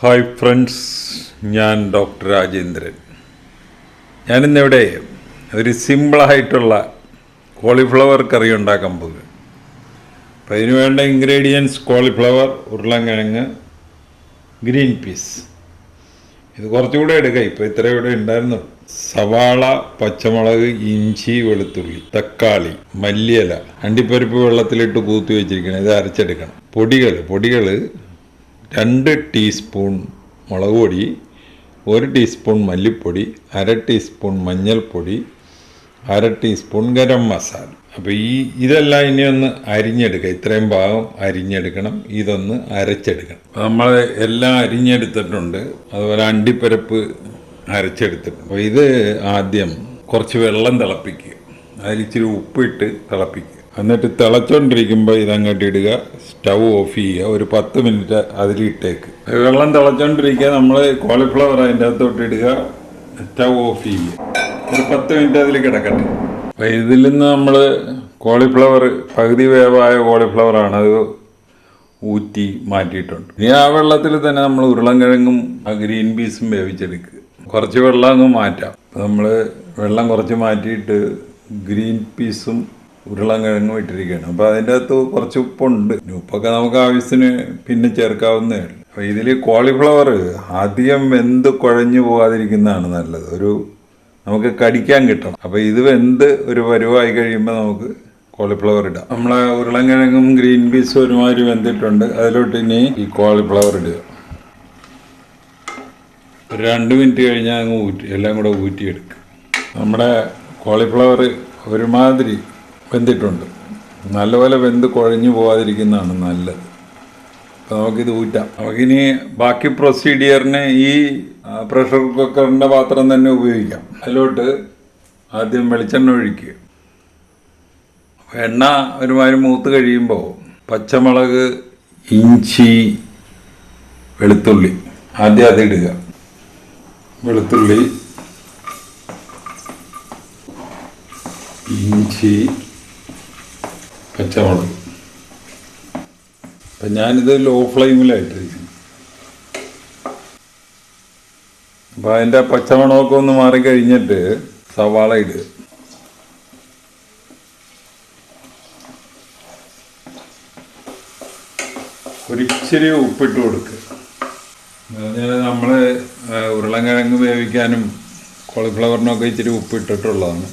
Hi friends ഞാൻ doctor Rajendran. ഞാനിന്നിവിടെ ഒരു സിമ്പിളായിട്ടുള്ള കോളിഫ്ലവർ കറി ഉണ്ടാക്കാൻ പോകുക അപ്പം അതിന് വേണ്ട ഇൻഗ്രീഡിയൻസ് കോളിഫ്ലവർ ഉരുളൻകിഴങ്ങ് ഗ്രീൻ പീസ്. ഇത് കുറച്ചുകൂടെ എടുക്കുക ഇപ്പോൾ ഇത്ര ഇവിടെ ഉണ്ടായിരുന്നു. സവാള പച്ചമുളക് ഇഞ്ചി വെളുത്തുള്ളി തക്കാളി മല്ലിയില അണ്ടിപ്പരിപ്പ് വെള്ളത്തിലിട്ട് കൂത്തി വെച്ചിരിക്കണം ഇത് അരച്ചെടുക്കണം. പൊടികൾ പൊടികൾ രണ്ട് ടീസ്പൂൺ മുളക് പൊടി ഒരു ടീസ്പൂൺ മല്ലിപ്പൊടി അര ടീസ്പൂൺ മഞ്ഞൾപ്പൊടി അര ടീസ്പൂൺ ഗരം മസാല. അപ്പോൾ ഈ ഇതെല്ലാം ഇനി ഒന്ന് അരിഞ്ഞെടുക്കുക. ഇത്രയും ഭാഗം അരിഞ്ഞെടുക്കണം. ഇതൊന്ന് അരച്ചെടുക്കണം. നമ്മൾ എല്ലാം അരിഞ്ഞെടുത്തിട്ടുണ്ട്. അതുപോലെ അണ്ടിപ്പരപ്പ് അരച്ചെടുത്തിട്ടുണ്ട്. അപ്പോൾ ഇത് ആദ്യം കുറച്ച് വെള്ളം തിളപ്പിക്കുക. അതിൽ ഇച്ചിരി ഉപ്പിട്ട് തിളപ്പിക്കുക. എന്നിട്ട് തിളച്ചോണ്ടിരിക്കുമ്പോൾ ഇതങ്ങോട്ട് ഇടുക സ്റ്റൗ ഓഫ് ചെയ്യുക ഒരു പത്ത് മിനിറ്റ് അതിലിട്ടേക്ക് വെള്ളം തിളച്ചോണ്ടിരിക്കുക നമ്മൾ കോളിഫ്ലവർ അതിന്റെ അകത്തോട്ട് ഇടുക സ്റ്റൗ ഓഫ് ചെയ്യുക. ഒരു പത്ത് മിനിറ്റ് അതിൽ കിടക്കട്ടെ. അപ്പോൾ ഇതിൽ നിന്ന് നമ്മൾ കോളിഫ്ലവർ പകുതി വേവായ കോളിഫ്ലവറാണ് അത് ഊറ്റി മാറ്റിയിട്ടുണ്ട്. ഇനി ആ വെള്ളത്തിൽ തന്നെ നമ്മൾ ഉരുളൻകിഴങ്ങും ഗ്രീൻ പീസും വേവിച്ചെടുക്കുക കുറച്ച് വെള്ളം അങ്ങ് മാറ്റാം. നമ്മൾ വെള്ളം കുറച്ച് മാറ്റിയിട്ട് ഗ്രീൻ പീസും ഉരുളൻകിഴങ്ങും ഇട്ടിരിക്കുകയാണ്. അപ്പോൾ അതിന്റെ അകത്ത് കുറച്ച് ഉപ്പുണ്ട്. ഉപ്പൊക്കെ നമുക്ക് ആവശ്യത്തിന് പിന്നെ ചേർക്കാവുന്നേ ഉള്ളൂ. അപ്പോൾ ഇതിൽ കോളിഫ്ലവർ അധികം വെന്ത് കുഴഞ്ഞു പോകാതിരിക്കുന്നതാണ് നല്ലത്. ഒരു നമുക്ക് കടിക്കാൻ കിട്ടണം. അപ്പോൾ ഇത് വെന്ത് ഒരു പരുവായി കഴിയുമ്പോൾ നമുക്ക് കോളിഫ്ലവർ ഇടാം. നമ്മളെ ഉരുളങ്കിഴങ്ങും ഗ്രീൻ പീസും ഒരുമാതിരി വെന്തിട്ടുണ്ട്. അതിലോട്ട് ഇനി ഈ കോളിഫ്ലവർ ഇടുക. ഒരു രണ്ട് മിനിറ്റ് കഴിഞ്ഞാൽ അങ്ങ് ഊറ്റി എല്ലാം കൂടെ ഊറ്റിയെടുക്കുക നമ്മുടെ കോളിഫ്ലവർ ഒരുമാതിരി വെന്തിട്ടുണ്ട്. നല്ലപോലെ വെന്ത് കുഴഞ്ഞു പോകാതിരിക്കുന്നതാണ് നല്ലത്. അപ്പോൾ നമുക്കിത് ഊറ്റാം. നമുക്കിനി ബാക്കി പ്രൊസീഡിയറിന് ഈ പ്രഷർ കുക്കറിന്റെ പാത്രം തന്നെ ഉപയോഗിക്കാം. അതിലോട്ട് ആദ്യം വെളിച്ചെണ്ണ ഒഴിക്കുക. എണ്ണ ഒരുമാതിരി മൂത്ത് കഴിയുമ്പോൾ പച്ചമുളക് ഇഞ്ചി വെളുത്തുള്ളി ആദ്യം അതിടുക വെളുത്തുള്ളി ഇഞ്ചി പച്ചമുളക് അപ്പം ഞാനിത് ലോ ഫ്ലെയിമിലായിട്ടിരിക്കുന്നു അപ്പം അതിന്റെ പച്ചമണമൊക്കെ ഒന്ന് മാറി കഴിഞ്ഞിട്ട് സവാള ഇടുക ഒരിച്ചിരി ഉപ്പിട്ട് കൊടുക്കുക പറഞ്ഞാൽ നമ്മൾ ഉരുളൻകിഴങ്ങ് വേവിക്കാനും കോളിഫ്ലവറിനൊക്കെ ഇച്ചിരി ഉപ്പിട്ടിട്ടുള്ളതാണ്.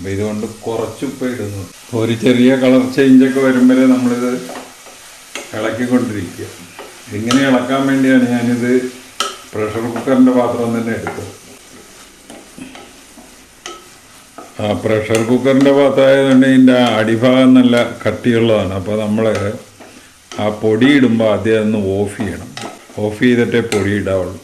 അപ്പോൾ ഇതുകൊണ്ട് കുറച്ച് ഉപ്പ് ഇടുന്നു. ഒരു ചെറിയ കളർ ചേഞ്ചൊക്കെ വരുമ്പോഴേ നമ്മളിത് ഇളക്കിക്കൊണ്ടിരിക്കുക. ഇങ്ങനെ ഇളക്കാൻ വേണ്ടിയാണ് ഞാനിത് പ്രഷർ കുക്കറിന്റെ പാത്രം തന്നെ എടുത്തത്. ആ പ്രഷർ കുക്കറിന്റെ പാത്രം ആയതുകൊണ്ട് ഇതിന്റെ അടിഭാഗം നല്ല കട്ടിയുള്ളതാണ്. അപ്പോൾ നമ്മൾ ആ പൊടി ഇടുമ്പോൾ ആദ്യം ഒന്ന് ഓഫ് ചെയ്യണം. ഓഫ് ചെയ്തിട്ടേ പൊടി ഇടാവുള്ളൂ.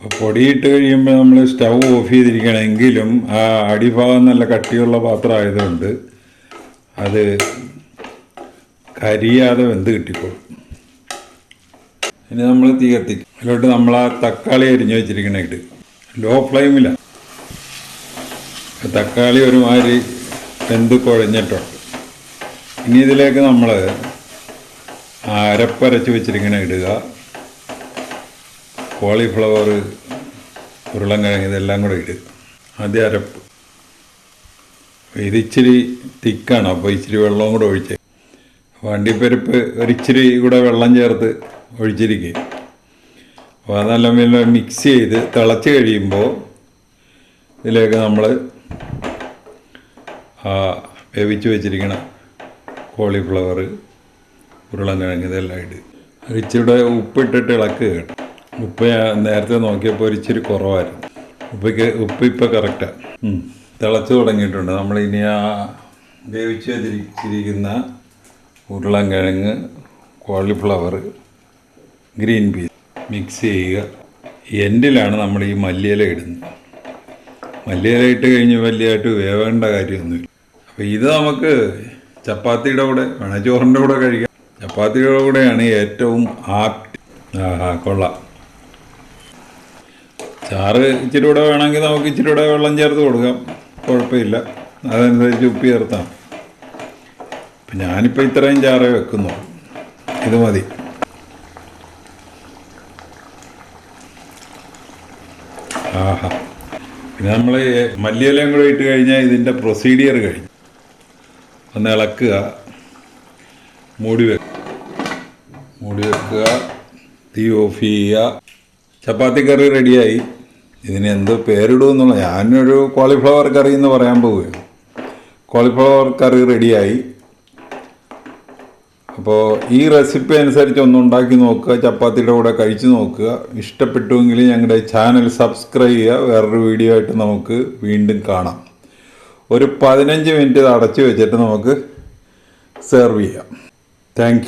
പൊടി ഇട്ട് കഴിയുമ്പോൾ നമ്മൾ സ്റ്റൗ ഓഫ് ചെയ്തിരിക്കണമെങ്കിലും ആ അടിഭാഗം നല്ല കട്ടിയുള്ള പാത്രം ആയതുകൊണ്ട് അത് കരിയാതെ വെന്ത് കിട്ടിക്കോളും. ഇനി നമ്മൾ തീ കത്തിക്കും. അതിലോട്ട് നമ്മൾ ആ തക്കാളി അരിഞ്ഞു വെച്ചിരിക്കണേട്ട് ലോ ഫ്ലെയിമിലാണ് തക്കാളി ഒരുമാതിരി വെന്ത് കുഴഞ്ഞിട്ടുണ്ട് ഇനി ഇതിലേക്ക് നമ്മൾ അരപ്പരച്ച് വെച്ചിരിക്കണേ ഇടുക. കോളിഫ്ലവർ ഉരുളൻകിഴങ്ങ് ഇതെല്ലാം കൂടെ ഇടുക ആദ്യം അരപ്പ്. ഇതിച്ചിരി തിക്കാണ് അപ്പോൾ ഇച്ചിരി വെള്ളവും കൂടെ ഒഴിച്ച്. വണ്ടിപ്പരിപ്പ് ഒരിച്ചിരി കൂടെ വെള്ളം ചേർത്ത് ഒഴിച്ചിരിക്കുക അപ്പോൾ അതെല്ലാം പിന്നെ മിക്സ് ചെയ്ത് തിളച്ച് കഴിയുമ്പോൾ ഇതിലേക്ക് നമ്മൾ വേവിച്ച് വെച്ചിരിക്കണ കോളിഫ്ലവർ ഉരുളൻകിഴങ്ങ് ഇതെല്ലാം ഇടുക അത് ഇച്ചിരി ഉപ്പിട്ടിട്ട് ഇളക്കുക കേട്ടോ. ഉപ്പ് നേരത്തെ നോക്കിയപ്പോൾ ഒരു ഇച്ചിരി കുറവായിരുന്നു. ഉപ്പയ്ക്ക് ഉപ്പ് ഇപ്പോൾ കറക്റ്റാണ് തിളച്ച് തുടങ്ങിയിട്ടുണ്ട്. നമ്മൾ ഇനി ആ വേവിച്ച് വെച്ചിരിക്കുന്ന ഉരുളൻകിഴങ്ങ് കോളിഫ്ലവർ ഗ്രീൻ പീസ് മിക്സ് ചെയ്യുക. എൻഡിലാണ് നമ്മൾ ഈ മല്ലിയില ഇടുന്നത്. മല്ലിയില ഇട്ട് കഴിഞ്ഞ് വലിയതായിട്ട് വേവേണ്ട കാര്യമൊന്നുമില്ല. അപ്പോൾ ഇത് നമുക്ക് ചപ്പാത്തിയുടെ കൂടെ വേണേൽ ചോറിന്റെ കൂടെ കഴിക്കാം. ചപ്പാത്തിയുടെ കൂടെയാണ് ഏറ്റവും ആപ്റ്റ്. ആ കൊള്ളാം. ചാറ് ഇച്ചിരി കൂടെ വേണമെങ്കിൽ നമുക്ക് ഇച്ചിരി കൂടെ വെള്ളം ചേർത്ത് കൊടുക്കാം. കുഴപ്പമില്ല. അതനുസരിച്ച് ഉപ്പ് ചേർത്താം. അപ്പം ഞാനിപ്പോൾ ഇത്രയും ചാറ് വെക്കുന്നു. ഇത് മതി. ആഹാ. പിന്നെ നമ്മൾ മല്ലിയിലയും കൂടെ ഇട്ട് കഴിഞ്ഞാൽ ഇതിന്റെ പ്രൊസീഡിയർ കഴിഞ്ഞു. ഒന്ന് ഇളക്കുക. മൂടി വെക്കുക മൂടി വെക്കുക. തീ ഓഫ് ചെയ്യുക. ചപ്പാത്തി കറി റെഡിയായി ഇതിന് എന്ത് പേരിടുമെന്നുള്ള ഞാനൊരു കോളിഫ്ലവർ കറി എന്ന് പറയാൻ പോവുകയാണ്. കോളിഫ്ലവർ കറി റെഡിയായി അപ്പോൾ ഈ റെസിപ്പി അനുസരിച്ച് ഒന്ന് ഉണ്ടാക്കി നോക്കുക ചപ്പാത്തിയുടെ കൂടെ കഴിച്ചു നോക്കുക. ഇഷ്ടപ്പെട്ടുവെങ്കിൽ ഞങ്ങളുടെ ചാനൽ സബ്സ്ക്രൈബ് ചെയ്യുക. വേറൊരു വീഡിയോ ആയിട്ട് നമുക്ക് വീണ്ടും കാണാം. ഒരു പതിനഞ്ച് മിനിറ്റ് ഇത് അടച്ചു വെച്ചിട്ട് നമുക്ക് സെർവ് ചെയ്യാം. താങ്ക്